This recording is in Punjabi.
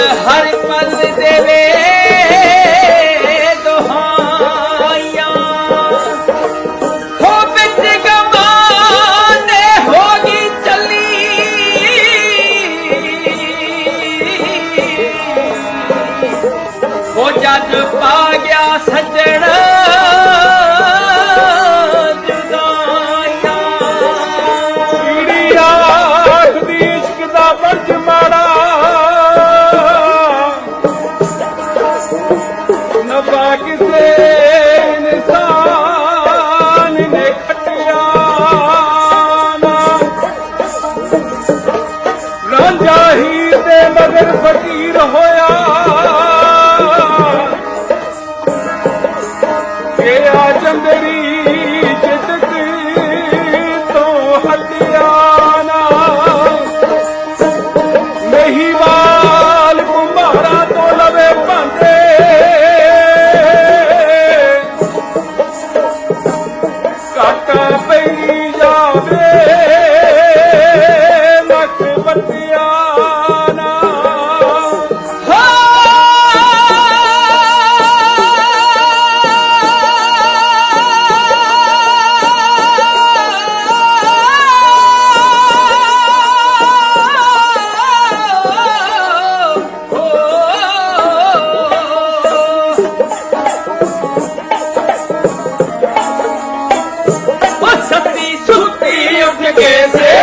ਹਰ ਪਲ ਦੇਵੇ ਦੁਹਾਈਆਂ। ਹੋ ਬਿਤ ਗਮਾਨੇ ਹੋ ਗਈ ਚੱਲੀ। ਹੋ ਜਦ ਪਾ ਗਿਆ ਸੱਜਣਾ। ਪਾਕ ਤੇ ਇਨਸਾਨ ਨੇ ਖਟਿਆ ਨਾ। ਰਾਂਝਾ ਹੀ ਤੇ ਮਗਰ ਫਕੀਰ ਹੋਇਆ। Yes, yes.